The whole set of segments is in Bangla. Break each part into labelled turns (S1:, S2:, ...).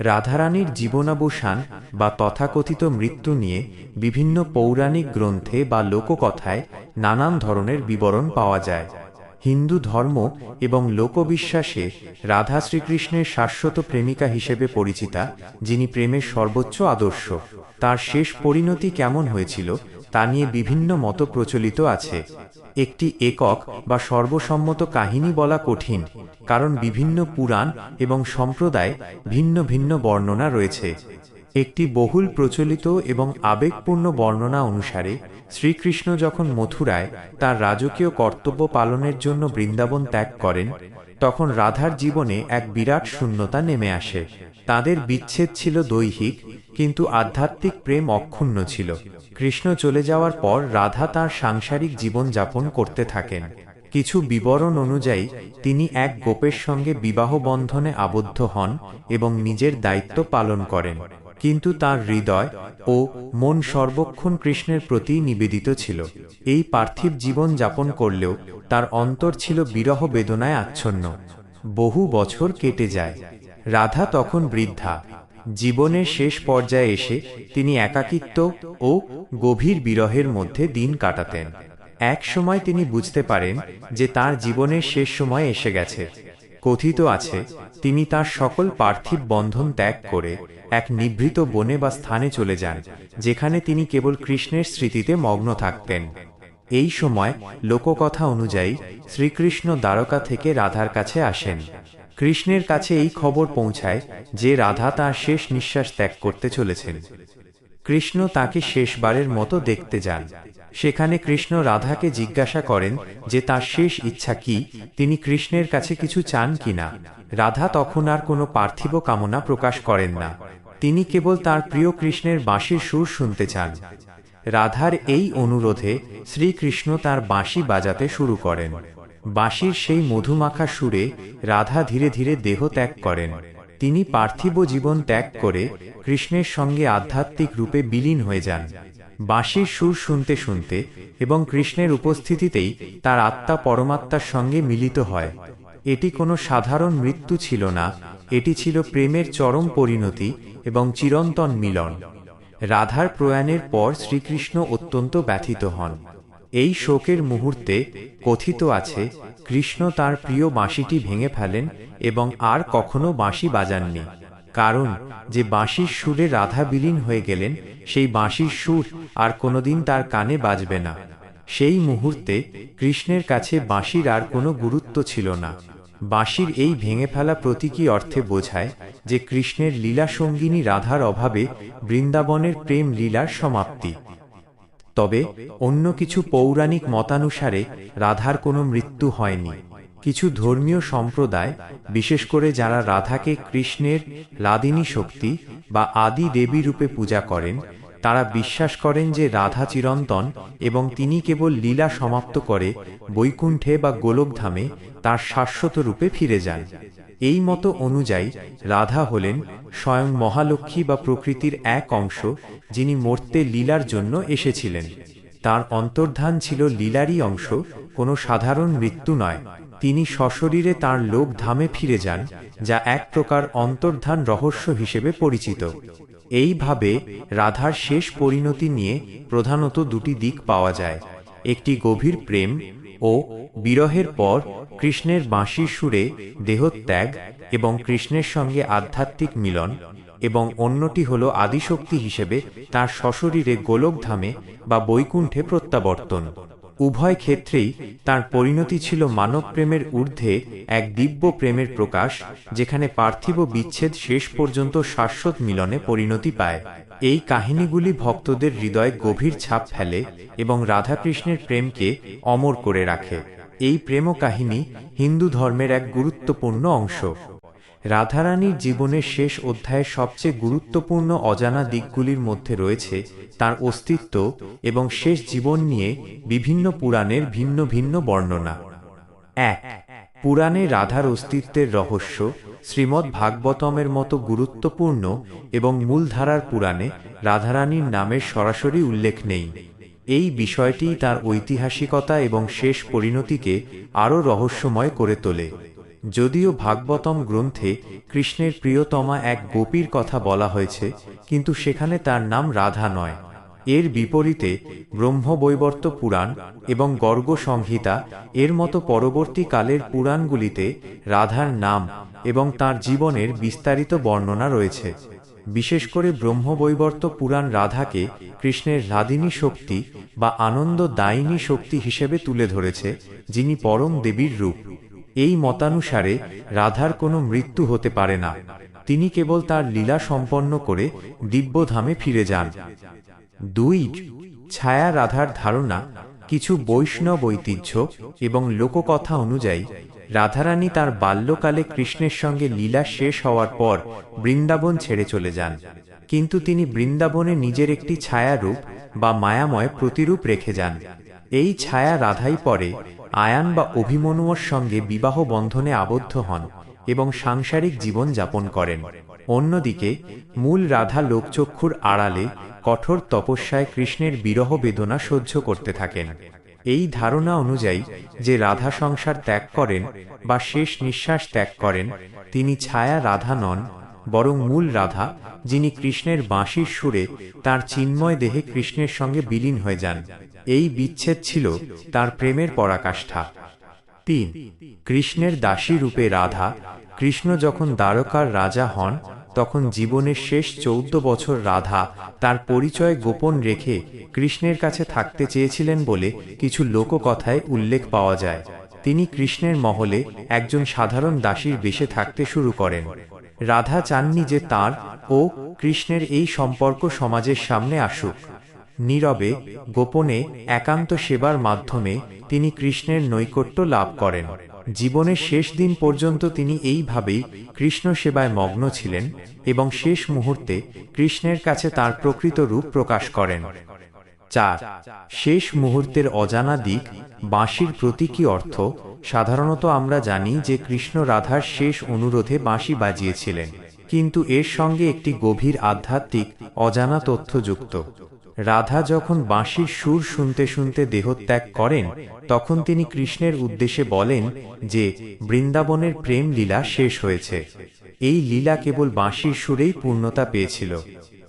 S1: রাধারানীর জীবনাবসান বা তথাকথিত মৃত্যু নিয়ে বিভিন্ন পৌরাণিক গ্রন্থে বা লোককথায় নানান ধরনের বিবরণ পাওয়া যায়। হিন্দু ধর্ম এবং লোকবিশ্বাসে রাধা শ্রীকৃষ্ণের শাশ্বত প্রেমিকা হিসেবে পরিচিতা, যিনি প্রেমের সর্বোচ্চ আদর্শ। তার শেষ পরিণতি কেমন হয়েছিল তা নিয়ে বিভিন্ন মত প্রচলিত আছে। একটি একক বা সর্বসম্মত কাহিনী বলা কঠিন, কারণ বিভিন্ন পুরাণ এবং সম্প্রদায় ভিন্ন ভিন্ন বর্ণনা রয়েছে। একটি বহুল প্রচলিত এবং আবেগপূর্ণ বর্ণনা অনুসারে, শ্রীকৃষ্ণ যখন মথুরায় তার রাজকীয় কর্তব্য পালনের জন্য বৃন্দাবন ত্যাগ করেন তখন রাধার জীবনে এক বিরাট শূন্যতা নেমে আসে। তাদের বিচ্ছেদ ছিল দৈহিক, কিন্তু আধ্যাত্মিক প্রেম অক্ষুণ্ণ ছিল। কৃষ্ণ চলে যাওয়ার পর রাধা তার সাংসারিক জীবন যাপন করতে থাকেন। কিছু বিবরণ অনুযায়ী, তিনি এক গোপের সঙ্গে বিবাহ বন্ধনে আবদ্ধ হন এবং নিজের দায়িত্ব পালন করেন। কিন্তু তার হৃদয় ও মন সর্বক্ষণ কৃষ্ণের প্রতি নিবেদিত ছিল। এই পার্থিব জীবন যাপন করলেও তার অন্তর ছিল বিরহ বেদনায় আচ্ছন্ন। বহু বছর কেটে যায়। রাধা তখন বৃদ্ধা। জীবনের শেষ পর্যায়ে এসে তিনি একাকিত্ব ও গভীর বিরহের মধ্যে দিন কাটাতেন। এক সময় তিনি বুঝতে পারেন যে তার জীবনের শেষ সময় এসে গেছে। কথিত আছে তিনি তার সকল পার্থিব বন্ধন ত্যাগ করে এক নিভৃত বনে বা স্থানে চলে যান, যেখানে তিনি কেবল কৃষ্ণের স্মৃতিতে মগ্ন থাকতেন। এই সময় লোককথা অনুযায়ী শ্রীকৃষ্ণ দ্বারকা থেকে রাধার কাছে আসেন। কৃষ্ণের কাছে এই খবর পৌঁছায় যে রাধা তার শেষ নিঃশ্বাস ত্যাগ করতে চলেছেন। কৃষ্ণ তাকে শেষবারের মতো দেখতে যান। সেখানে কৃষ্ণ রাধাকে জিজ্ঞাসা করেন যে তার শেষ ইচ্ছা কি, তিনি কৃষ্ণের কাছে কিছু চান কিনা। রাধা তখন আর কোনো পার্থিব কামনা প্রকাশ করেন না। তিনি কেবল তার প্রিয় কৃষ্ণের বাঁশির সুর শুনতে চান। রাধার এই অনুরোধে শ্রীকৃষ্ণ তার বাঁশি বাজাতে শুরু করেন। বাঁশির সেই মধুমাখা সুরে রাধা ধীরে ধীরে দেহ ত্যাগ করেন। তিনি পার্থিব জীবন ত্যাগ করে কৃষ্ণের সঙ্গে আধ্যাত্মিক রূপে বিলীন হয়ে যান। বাঁশির সুর শুনতে শুনতে এবং কৃষ্ণের উপস্থিতিতেই তার আত্মা পরমাত্মার সঙ্গে মিলিত হয়। এটি কোনো সাধারণ মৃত্যু ছিল না, এটি ছিল প্রেমের চরম পরিণতি এবং চিরন্তন মিলন। রাধার প্রয়াণের পর শ্রীকৃষ্ণ অত্যন্ত ব্যথিত হন। এই শোকের মুহূর্তে কথিত আছে, কৃষ্ণ তার প্রিয় বাঁশিটি ভেঙে ফেলেন এবং আর কখনো বাঁশি বাজাননি। কারণ, যে বাঁশির সুরে রাধা বিলীন হয়ে গেলেন, সেই বাঁশির সুর আর কোনোদিন তার কানে বাজবে না। সেই মুহূর্তে কৃষ্ণের কাছে বাঁশির আর কোনো গুরুত্ব ছিল না। বাঁশির এই ভেঙে ফেলা প্রতীকী অর্থে বোঝায় যে কৃষ্ণের লীলা সঙ্গিনী রাধার অভাবে বৃন্দাবনের প্রেম লীলার সমাপ্তি। তবে অন্য কিছু পৌরাণিক মতানুসারে রাধার কোনো মৃত্যু হয়নি। কিছু ধর্মীয় সম্প্রদায়, বিশেষ করে যারা রাধাকে কৃষ্ণের লাদিনী শক্তি বা আদি দেবী রূপে পূজা করেন, তারা বিশ্বাস করেন যে রাধা চিরন্তন এবং তিনি কেবল লীলা সমাপ্ত করে বৈকুণ্ঠে বা গোলকধামে তার শাশ্বত রূপে ফিরে যান। এই মতো অনুযায়ী রাধা হলেন স্বয়ং মহালক্ষ্মী বা প্রকৃতির এক অংশ যিনি মর্তে লীলার জন্য এসেছিলেন। তার অন্তর্ধান ছিল লীলারই অংশ, কোনো সাধারণ মৃত্যু নয়। তিনি সশরীরে তার লোক ধামে ফিরে যান, যা এক প্রকার অন্তর্ধান রহস্য হিসেবে পরিচিত। এইভাবে রাধার শেষ পরিণতি নিয়ে প্রধানত দুটি দিক পাওয়া যায়। একটি গভীর প্রেম ও বিরহের পর কৃষ্ণের বাঁশির সুরে দেহত্যাগ এবং কৃষ্ণের সঙ্গে আধ্যাত্মিক মিলন এবং অন্যটি হল আদিশক্তি হিসেবে তার সশরীরে গোলকধামে বা বৈকুণ্ঠে প্রত্যাবর্তন। উভয় ক্ষেত্রেই তার পরিণতি ছিল মানব প্রেমের ঊর্ধ্বে এক দিব্য প্রেমের প্রকাশ, যেখানে পার্থিব বিচ্ছেদ শেষ পর্যন্ত শাশ্বত মিলনে পরিণতি পায়। এই কাহিনীগুলি ভক্তদের হৃদয়ে গভীর ছাপ ফেলে এবং রাধাকৃষ্ণের প্রেমকে অমর করে রাখে। এই প্রেম কাহিনী হিন্দু ধর্মের এক গুরুত্বপূর্ণ অংশ। রাধারানীর জীবনের শেষ অধ্যায়ের সবচেয়ে গুরুত্বপূর্ণ অজানা দিকগুলির মধ্যে রয়েছে তার অস্তিত্ব এবং শেষ জীবন নিয়ে বিভিন্ন পুরাণের ভিন্ন ভিন্ন বর্ণনা। এক, পুরাণে রাধার অস্তিত্বের রহস্য শ্রীমৎ ভাগবতমের মতো গুরুত্বপূর্ণ এবং মূলধারার পুরাণে রাধারানীর নামের সরাসরি উল্লেখ নেই। এই বিষয়টি তার ঐতিহাসিকতা এবং শেষ পরিণতিকে আরও রহস্যময় করে তোলে। যদিও ভাগবতম গ্রন্থে কৃষ্ণের প্রিয়তমা এক গোপীর কথা বলা হয়েছে, কিন্তু সেখানে তার নাম রাধা নয়। এর বিপরীতে ব্রহ্মবৈবর্ত পুরাণ এবং গর্গ সংহিতা এর মতো পরবর্তী কালের পুরাণগুলিতে রাধার নাম এবং তার জীবনের বিস্তারিত বর্ণনা রয়েছে। বিশেষ করে ব্রহ্মবৈবর্ত পুরাণ রাধাকে কৃষ্ণের রাদিনী শক্তি বা আনন্দদায়িনী শক্তি হিসেবে তুলে ধরেছে, যিনি পরম দেবীর রূপ। এই মতানুসারে রাধার কোনো মৃত্যু হতে পারে না। তিনি কেবল তার লীলা সম্পন্ন করে দিব্যধামে ফিরে যান। দুই, ছায়া রাধার ধারণা, কিছু বৈষ্ণব ঐতিহ্য এবং লোককথা অনুযায়ী, রাধারানী তার বাল্যকালে কৃষ্ণের সঙ্গে লীলা শেষ হওয়ার পর বৃন্দাবন ছেড়ে চলে যান। কিন্তু তিনি বৃন্দাবনে নিজের একটি ছায়ারূপ বা মায়াময় প্রতিরূপ রেখে যান। এই ছায়া রাধাই পরে আয়ান বা অভিমন্যুর সঙ্গে বিবাহ বন্ধনে আবদ্ধ হন এবং সাংসারিক জীবন যাপন করেন। অন্যদিকে, মূল রাধা লোকচক্ষুর আড়ালে কঠোর তপস্যায় কৃষ্ণের বিরহ বেদনা সহ্য করতে থাকেন। এই ধারণা অনুযায়ী, যে রাধা সংসার ত্যাগ করেন বা শেষ নিঃশ্বাস ত্যাগ করেন, তিনি ছায়া রাধা নন বরং মূল রাধা, যিনি কৃষ্ণের বাঁশির সুরে তার চিন্ময় দেহে কৃষ্ণের সঙ্গে বিলীন হয়ে যান। এই বিচ্ছেদ ছিল তার প্রেমের পরাকাষ্ঠা। তিন, কৃষ্ণের দাসী রূপে রাধা, কৃষ্ণ যখন দ্বারকার রাজা হন, তখন জীবনের শেষ চৌদ্দ বছর রাধা তার পরিচয় গোপন রেখে কৃষ্ণের কাছে থাকতে চেয়েছিলেন বলে কিছু লোককথায় উল্লেখ পাওয়া যায়। তিনি কৃষ্ণের মহলে একজন সাধারণ দাসীর বেশে থাকতে শুরু করেন। রাধা চাননি যে তার ও কৃষ্ণের এই সম্পর্ক সমাজের সামনে আসুক। নীরবে, গোপনে, একান্ত সেবার মাধ্যমে তিনি কৃষ্ণের নৈকট্য লাভ করেন। জীবনের শেষ দিন পর্যন্ত তিনি এইভাবেই কৃষ্ণ সেবায় মগ্ন ছিলেন এবং শেষ মুহূর্তে কৃষ্ণের কাছে তার প্রকৃত রূপ প্রকাশ করেন। চার, শেষ মুহূর্তের অজানা দিক বাঁশির প্রতীকী অর্থ সাধারণত আমরা জানি যে কৃষ্ণ রাধার শেষ অনুরোধে বাঁশি বাজিয়েছিলেন কিন্তু এর সঙ্গে একটি গভীর আধ্যাত্মিক অজানা তথ্য যুক্ত। রাধা যখন বাঁশির সুর শুনতে শুনতে দেহত্যাগ করেন তখন তিনি কৃষ্ণের উদ্দেশ্যে বলেন যে বৃন্দাবনের প্রেম লীলা শেষ হয়েছে। এই লীলা কেবল বাঁশির সুরেই পূর্ণতা পেয়েছিল।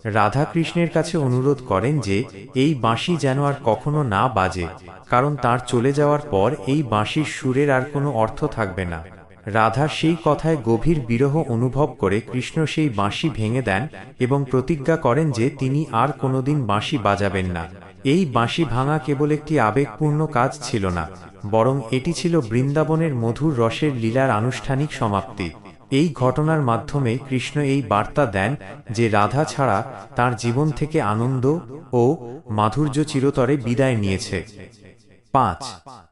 S1: রাধা কৃষ্ণের কাছে অনুরোধ করেন যে, এই বাঁশি যেন আর কখনো না বাজে, কারণ তার চলে যাওয়ার পর এই বাঁশির সুরের আর কোনো অর্থ থাকবে না। রাধা সেই কথায় গভীর বিরহ অনুভব করে কৃষ্ণ সেই বাঁশি ভেঙে দেন এবং প্রতিজ্ঞা করেন যে তিনি আর কোনোদিন বাঁশি বাজাবেন না। এই বাঁশি ভাঙা কেবল একটি আবেগপূর্ণ কাজ ছিল না, বরং এটি ছিল বৃন্দাবনের মধুর রসের লীলার আনুষ্ঠানিক সমাপ্তি। এই ঘটনার মাধ্যমে কৃষ্ণ এই বার্তা দেন যে রাধা ছাড়া তার জীবন থেকে আনন্দ ও মাধুর্য চিরতরে বিদায় নিয়েছে। পাঁচ,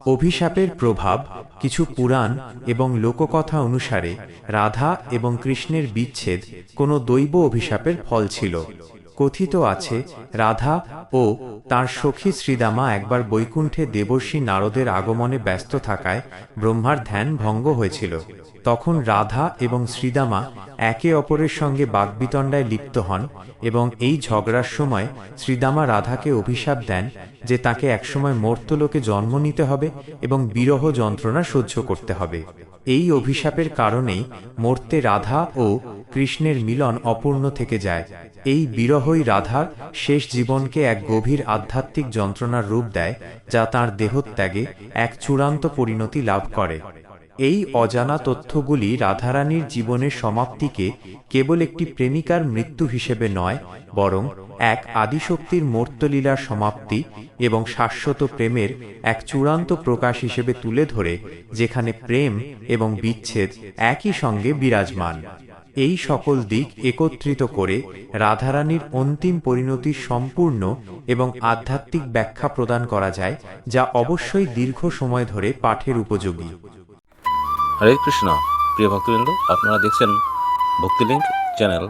S1: অভিশাপের প্রভাব, কিছু পুরাণ এবং লোককথা অনুসারে রাধা এবং কৃষ্ণের বিচ্ছেদ কোনো দৈব অভিশাপের ফল ছিল। কথিত আছে, রাধা ও তার সখী শ্রীদামা একবার বৈকুণ্ঠে দেবর্ষী নারদের আগমনে ব্যস্ত থাকায় ব্রহ্মার ধ্যান ভঙ্গ হয়েছিল। তখন রাধা এবং শ্রীদামা একে অপরের সঙ্গে বাগবিতণ্ডায় লিপ্ত হন এবং এই ঝগড়ার সময় শ্রীদামা রাধাকে অভিশাপ দেন যে তাকে একসময় মর্তলোকে জন্ম নিতে হবে এবং বিরহ যন্ত্রণা সহ্য করতে হবে। এই অভিশাপের কারণেই মর্তে রাধা ও কৃষ্ণের মিলন অপূর্ণ থেকে যায়। এই বিরহই রাধার শেষ জীবনকে এক গভীর আধ্যাত্মিক যন্ত্রণার রূপ দেয়, যা তার দেহত্যাগে এক চূড়ান্ত পরিণতি লাভ করে। এই অজানা তথ্যগুলি রাধারানীর জীবনের সমাপ্তিকে কেবল একটি প্রেমিকার মৃত্যু হিসেবে নয়, বরং এক আদিশক্তির মর্তলীলার সমাপ্তি এবং শাশ্বত প্রেমের এক চূড়ান্ত প্রকাশ হিসেবে তুলে ধরে, যেখানে প্রেম এবং বিচ্ছেদ একই সঙ্গে বিরাজমান। এই সকল দিক একত্রিত করে রাধারানীর অন্তিম পরিণতির সম্পূর্ণ এবং আধ্যাত্মিক ব্যাখ্যা প্রদান করা যায়, যা অবশ্যই দীর্ঘ সময় ধরে পাঠের উপযোগী।
S2: হরে কৃষ্ণ। প্রিয় ভক্তবৃন্দ আপনারা দেখছেন ভক্তিলিঙ্ক চ্যানেল।